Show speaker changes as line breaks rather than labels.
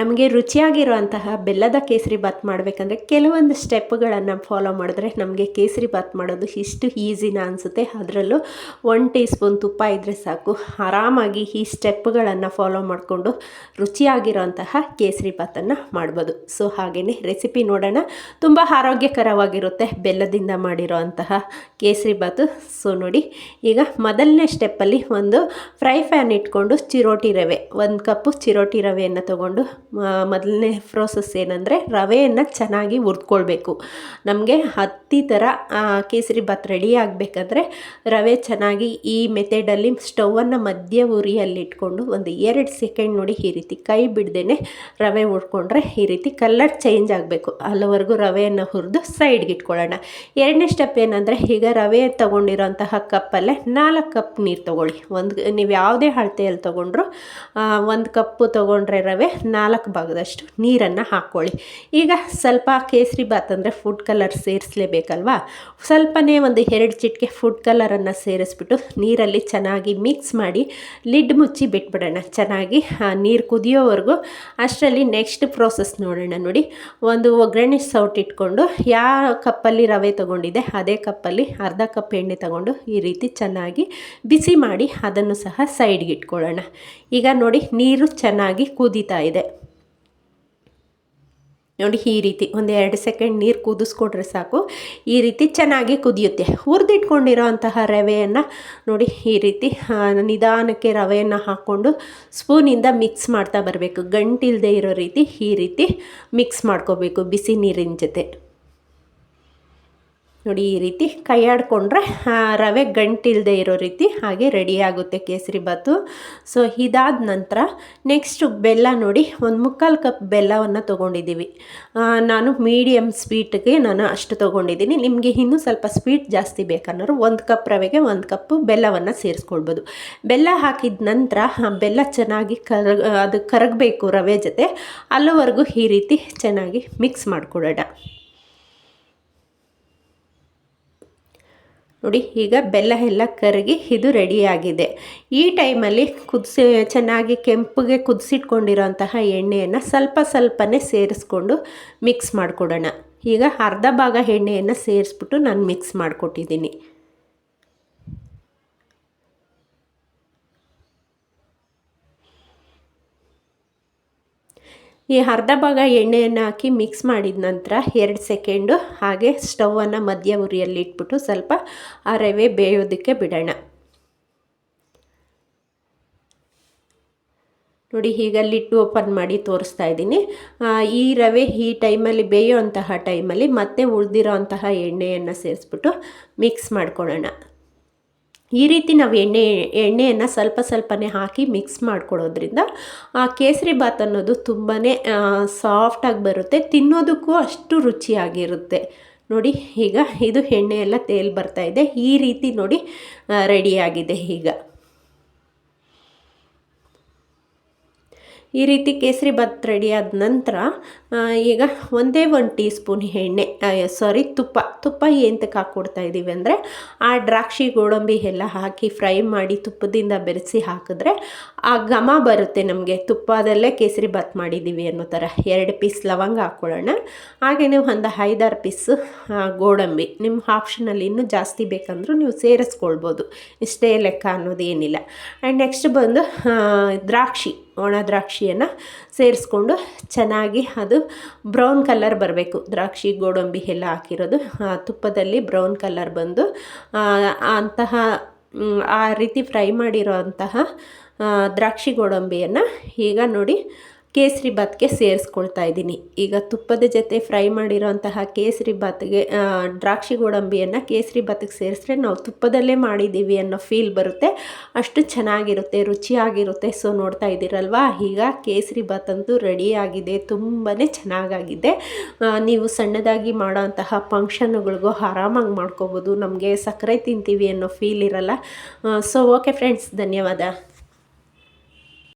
ನಮಗೆ ರುಚಿಯಾಗಿರುವಂತಹ ಬೆಲ್ಲದ ಕೇಸರಿ ಬಾತ್ ಮಾಡಬೇಕಂದ್ರೆ ಕೆಲವೊಂದು ಸ್ಟೆಪ್ಗಳನ್ನು ಫಾಲೋ ಮಾಡಿದ್ರೆ ನಮಗೆ ಕೇಸರಿ ಬಾತ್ ಮಾಡೋದು ಇಷ್ಟು ಈಸಿನ ಅನಿಸುತ್ತೆ. ಅದರಲ್ಲೂ ಒನ್ ಟೀ ಸ್ಪೂನ್ ತುಪ್ಪ ಇದ್ದರೆ ಸಾಕು. ಆರಾಮಾಗಿ ಈ ಸ್ಟೆಪ್ಗಳನ್ನು ಫಾಲೋ ಮಾಡಿಕೊಂಡು ರುಚಿಯಾಗಿರೋಂತಹ ಕೇಸರಿ ಬಾತನ್ನು ಮಾಡ್ಬೋದು. ಸೊ ಹಾಗೆಯೇ ರೆಸಿಪಿ ನೋಡೋಣ. ತುಂಬ ಆರೋಗ್ಯಕರವಾಗಿರುತ್ತೆ ಬೆಲ್ಲದಿಂದ ಮಾಡಿರೋ ಅಂತಹ ಕೇಸರಿ ಬಾತು ಸೊ, ನೋಡಿ, ಈಗ ಮೊದಲನೇ ಸ್ಟೆಪ್ಪಲ್ಲಿ ಒಂದು ಫ್ರೈ ಫ್ಯಾನ್ ಇಟ್ಕೊಂಡು ಚಿರೋಟಿ ರವೆ, ಒಂದು ಕಪ್ಪು ಚಿರೋಟಿ ರವೆಯನ್ನು ತಗೊಂಡು ಮೊದಲನೇ ಪ್ರೋಸೆಸ್ ಏನಂದರೆ ರವೆಯನ್ನು ಚೆನ್ನಾಗಿ ಹುರ್ದ್ಕೊಳ್ಬೇಕು. ನಮಗೆ ಹತ್ತಿ ಥರ ಕೇಸರಿ ಬಾತ್ ರೆಡಿ ಆಗಬೇಕಂದ್ರೆ ರವೆ ಚೆನ್ನಾಗಿ ಈ ಮೆಥಡಲ್ಲಿ ಸ್ಟವನ್ನು ಮಧ್ಯ ಉರಿಯಲ್ಲಿ ಇಟ್ಕೊಂಡು ಒಂದು ಎರಡು ಸೆಕೆಂಡ್ ನೋಡಿ ಈ ರೀತಿ ಕೈ ಬಿಡ್ದೇ ರವೆ ಹುಡ್ಕೊಂಡ್ರೆ ಈ ರೀತಿ ಕಲರ್ ಚೇಂಜ್ ಆಗಬೇಕು. ಅಲ್ಲಿವರೆಗೂ ರವೆಯನ್ನು ಹುರಿದು ಸೈಡ್ಗೆ ಇಟ್ಕೊಳ್ಳೋಣ. ಎರಡನೇ ಸ್ಟೆಪ್ ಏನಂದರೆ ಈಗ ರವೆ ತೊಗೊಂಡಿರೋಂತಹ ಕಪ್ಪಲ್ಲೇ ನಾಲ್ಕು ಕಪ್ ನೀರು ತೊಗೊಳ್ಳಿ. ಒಂದು, ನೀವು ಯಾವುದೇ ಅಳತೆಯಲ್ಲಿ ತೊಗೊಂಡ್ರು ಒಂದು ಕಪ್ಪು ತೊಗೊಂಡ್ರೆ ರವೆ ನಾಲ್ಕು ಭಾಗದಷ್ಟು ನೀರನ್ನು ಹಾಕ್ಕೊಳ್ಳಿ ಈಗ ಸ್ವಲ್ಪ ಕೇಸರಿ ಬಾತ್ ಅಂದರೆ ಫುಡ್ ಕಲರ್ ಸೇರಿಸಲೇಬೇಕಲ್ವಾ? ಸ್ವಲ್ಪನೇ ಒಂದು ಎರಡು ಚಿಟಿಕೆ ಫುಡ್ ಕಲರನ್ನು ಸೇರಿಸ್ಬಿಟ್ಟು ನೀರಲ್ಲಿ ಚೆನ್ನಾಗಿ ಮಿಕ್ಸ್ ಮಾಡಿ ಲಿಡ್ ಮುಚ್ಚಿ ಬಿಟ್ಬಿಡೋಣ. ಚೆನ್ನಾಗಿ ನೀರು ಕುದಿಯೋವರೆಗೂ. ಅಷ್ಟರಲ್ಲಿ ನೆಕ್ಸ್ಟ್ ಪ್ರೋಸೆಸ್ ನೋಡೋಣ ನೋಡಿ. ಒಂದು ಒಗ್ಗರಣೆ ಸೌಟ್ ಇಟ್ಕೊಂಡು ಯಾವ ಕಪ್ಪಲ್ಲಿ ರವೆ ತೊಗೊಂಡಿದೆ ಅದೇ ಕಪ್ಪಲ್ಲಿ ಅರ್ಧ ಕಪ್ ಎಣ್ಣೆ ತಗೊಂಡು ಈ ರೀತಿ ಚೆನ್ನಾಗಿ ಬಿಸಿ ಮಾಡಿ ಅದನ್ನು ಸಹ ಸೈಡ್ಗೆ ಇಟ್ಕೊಳ್ಳೋಣ. ಈಗ ನೋಡಿ ನೀರು ಚೆನ್ನಾಗಿ ಕುದೀತಾ ಇದೆ. ನೋಡಿ ಈ ರೀತಿ ಒಂದು ಎರಡು ಸೆಕೆಂಡ್ ನೀರು ಕುದಿಸ್ಕೊಟ್ರೆ ಸಾಕು. ಈ ರೀತಿ ಚೆನ್ನಾಗಿ ಕುದಿಯುತ್ತೆ. ಹುರಿದಿಟ್ಕೊಂಡಿರೋ ಅಂತಹ ರವೆಯನ್ನು ನೋಡಿ ಈ ರೀತಿ ನಿಧಾನಕ್ಕೆ ರವೆಯನ್ನು ಹಾಕ್ಕೊಂಡು ಸ್ಪೂನಿಂದ ಮಿಕ್ಸ್ ಮಾಡ್ತಾ ಬರಬೇಕು. ಗಂಟಿಲ್ಲದೆ ಇರೋ ರೀತಿ ಈ ರೀತಿ ಮಿಕ್ಸ್ ಮಾಡ್ಕೋಬೇಕು ಬಿಸಿ ನೀರಿನ ಜೊತೆ. ನೋಡಿ, ಈ ರೀತಿ ಕೈಯಾಡಿಕೊಂಡ್ರೆ ರವೆ ಗಂಟಿಲ್ಲದೆ ಇರೋ ರೀತಿ ಹಾಗೆ ರೆಡಿ ಆಗುತ್ತೆ ಕೇಸರಿ ಬಾತು ಸೊ ಇದಾದ ನಂತರ ನೆಕ್ಸ್ಟು ಬೆಲ್ಲ ನೋಡಿ, ಒಂದು ಮುಕ್ಕಾಲು ಕಪ್ ಬೆಲ್ಲವನ್ನು ತೊಗೊಂಡಿದ್ದೀವಿ. ನಾನು ಮೀಡಿಯಮ್ ಸ್ವೀಟ್ಗೆ ನಾನು ಅಷ್ಟು ತೊಗೊಂಡಿದ್ದೀನಿ. ನಿಮಗೆ ಇನ್ನೂ ಸ್ವಲ್ಪ ಸ್ವೀಟ್ ಜಾಸ್ತಿ ಬೇಕನ್ನೋರು ಒಂದು ಕಪ್ ರವೆಗೆ ಒಂದು ಕಪ್ಪು ಬೆಲ್ಲವನ್ನು ಸೇರಿಸ್ಕೊಳ್ಬೋದು. ಬೆಲ್ಲ ಹಾಕಿದ ನಂತರ ಬೆಲ್ಲ ಚೆನ್ನಾಗಿ ಕರ ಅದು ಕರಗಬೇಕು ರವೆ ಜೊತೆ. ಅಲ್ಲಿವರೆಗೂ ಈ ರೀತಿ ಚೆನ್ನಾಗಿ ಮಿಕ್ಸ್ ಮಾಡಿಕೊಡೋಣ. ನೋಡಿ, ಈಗ ಬೆಲ್ಲ ಎಲ್ಲ ಕರಗಿ ಇದು ರೆಡಿಯಾಗಿದೆ. ಈ ಟೈಮಲ್ಲಿ ಕುದಿಸಿ, ಚೆನ್ನಾಗಿ ಕೆಂಪಗೆ ಕುದಿಸಿಟ್ಕೊಂಡಿರೋಂತಹ ಎಣ್ಣೆಯನ್ನು ಸ್ವಲ್ಪ ಸ್ವಲ್ಪನೇ ಸೇರಿಸ್ಕೊಂಡು ಮಿಕ್ಸ್ ಮಾಡಿಕೊಡೋಣ. ಈಗ ಅರ್ಧ ಭಾಗ ಎಣ್ಣೆಯನ್ನು ಸೇರಿಸ್ಬಿಟ್ಟು ನಾನು ಮಿಕ್ಸ್ ಮಾಡಿಕೊಟ್ಟಿದ್ದೀನಿ. ಈ ಅರ್ಧ ಭಾಗ ಎಣ್ಣೆಯನ್ನು ಹಾಕಿ ಮಿಕ್ಸ್ ಮಾಡಿದ ನಂತರ ಎರಡು ಸೆಕೆಂಡು ಹಾಗೆ ಸ್ಟವನ್ನು ಮಧ್ಯ ಉರಿಯಲ್ಲಿ ಇಟ್ಬಿಟ್ಟು ಸ್ವಲ್ಪ ಆ ರವೆ ಬೇಯೋದಕ್ಕೆ ಬಿಡೋಣ. ನೋಡಿ ಈಗ ಲಿಟ್ಟು ಓಪನ್ ಮಾಡಿ ತೋರಿಸ್ತಾ ಇದ್ದೀನಿ. ಈ ರವೆ ಈ ಟೈಮಲ್ಲಿ ಬೇಯೋ ಅಂತಹ ಟೈಮಲ್ಲಿ ಮತ್ತೆ ಉಳಿದಿರೋ ಅಂತಹ ಎಣ್ಣೆಯನ್ನು ಸೇರಿಸ್ಬಿಟ್ಟು ಮಿಕ್ಸ್ ಮಾಡ್ಕೊಳ್ಳೋಣ. ಈ ರೀತಿ ನಾವು ಎಣ್ಣೆ, ಎಣ್ಣೆಯನ್ನು ಸ್ವಲ್ಪ ಸ್ವಲ್ಪನೇ ಹಾಕಿ ಮಿಕ್ಸ್ ಮಾಡ್ಕೊಡೋದ್ರಿಂದ ಆ ಕೇಸರಿ ಬಾತ್ ಅನ್ನೋದು ತುಂಬಾ ಸಾಫ್ಟಾಗಿ ಬರುತ್ತೆ. ತಿನ್ನೋದಕ್ಕೂ ಅಷ್ಟು ರುಚಿಯಾಗಿರುತ್ತೆ. ನೋಡಿ, ಈಗ ಇದು ಎಣ್ಣೆ ಎಲ್ಲ ತೇಲ್ ಬರ್ತಾ ಇದೆ. ಈ ರೀತಿ ನೋಡಿ ರೆಡಿಯಾಗಿದೆ ಈಗ. ಈ ರೀತಿ ಕೇಸರಿ ಬಾತ್ ರೆಡಿ ಆದ ನಂತರ ಈಗ ಒಂದೇ ಒಂದು ಟೀ ಸ್ಪೂನ್ ಎಣ್ಣೆ ಸಾರಿ ತುಪ್ಪ. ತುಪ್ಪ ಎಂತಕ್ಕೆ ಹಾಕ್ಕೊಡ್ತಾ ಇದ್ದೀವಿ ಅಂದರೆ, ಆ ದ್ರಾಕ್ಷಿ, ಗೋಡಂಬಿ ಎಲ್ಲ ಹಾಕಿ ಫ್ರೈ ಮಾಡಿ ತುಪ್ಪದಿಂದ ಬೆರೆಸಿ ಹಾಕಿದ್ರೆ, ಆ ಘಮ ಬರುತ್ತೆ ನಮಗೆ. ತುಪ್ಪದಲ್ಲೇ ಕೇಸರಿ ಬಾತ್ ಮಾಡಿದ್ದೀವಿ ಅನ್ನೋ ಥರ ಎರಡು ಪೀಸ್ ಲವಂಗ ಹಾಕ್ಕೊಳ್ಳೋಣ ಹಾಗೆಯೇ ಒಂದು ಐದಾರು ಪೀಸ್ ಗೋಡಂಬಿ. ನಿಮ್ಮ ಆಪ್ಷನಲ್ಲಿ ಇನ್ನೂ ಜಾಸ್ತಿ ಬೇಕಂದ್ರೂ ನೀವು ಸೇರಿಸ್ಕೊಳ್ಬೋದು. ಇಷ್ಟೇ ಲೆಕ್ಕ ಅನ್ನೋದೇನಿಲ್ಲ ಆ್ಯಂಡ್ ನೆಕ್ಸ್ಟ್ ಬಂದು ದ್ರಾಕ್ಷಿ. ಒಣ ದ್ರಾಕ್ಷಿಯನ್ನು ಸೇರಿಸ್ಕೊಂಡು ಚೆನ್ನಾಗಿ ಅದು ಬ್ರೌನ್ ಕಲರ್ ಬರಬೇಕು. ದ್ರಾಕ್ಷಿ, ಗೋಡಂಬಿ ಎಲ್ಲ ಹಾಕಿರೋದು. ತುಪ್ಪದಲ್ಲಿ ಬ್ರೌನ್ ಕಲರ್ ಬಂದು ಅಂತಹ ಆ ರೀತಿ ಫ್ರೈ ಮಾಡಿರೋ ಅಂತಹ ದ್ರಾಕ್ಷಿ, ಗೋಡಂಬಿಯನ್ನು ಈಗ ನೋಡಿ ಕೇಸರಿ ಬಾತ್ಗೆ ಸೇರಿಸ್ಕೊಳ್ತಾ ಇದ್ದೀನಿ. ಈಗ ತುಪ್ಪದ ಜೊತೆ ಫ್ರೈ ಮಾಡಿರೋಂತಹ ಕೇಸರಿ ಬಾತ್ಗೆ ದ್ರಾಕ್ಷಿ ಗೋಡಂಬಿಯನ್ನು ಕೇಸರಿ ಬಾತ್ಗೆ ಸೇರಿಸ್ರೆ ನಾವು ತುಪ್ಪದಲ್ಲೇ ಮಾಡಿದ್ದೀವಿ ಅನ್ನೋ ಫೀಲ್ ಬರುತ್ತೆ. ಅಷ್ಟು ಚೆನ್ನಾಗಿರುತ್ತೆ, ರುಚಿಯಾಗಿರುತ್ತೆ. ಸೊ ನೋಡ್ತಾ ಇದ್ದೀರಲ್ವಾ? ಈಗ ಕೇಸರಿ ಬಾತ್ ಅಂತೂ ರೆಡಿಯಾಗಿದೆ ತುಂಬಾ ಚೆನ್ನಾಗಾಗಿದೆ. ನೀವು ಸಣ್ಣದಾಗಿ ಮಾಡೋಂತಹ ಫಂಕ್ಷನ್ಗಳಿಗೂ ಆರಾಮಾಗಿ ಮಾಡ್ಕೋಬೋದು. ನಮಗೆ ಸಕ್ಕರೆ ತಿಂತೀವಿ ಅನ್ನೋ ಫೀಲ್ ಇರಲ್ಲ. ಸೊ ಓಕೆ ಫ್ರೆಂಡ್ಸ್ ಧನ್ಯವಾದ.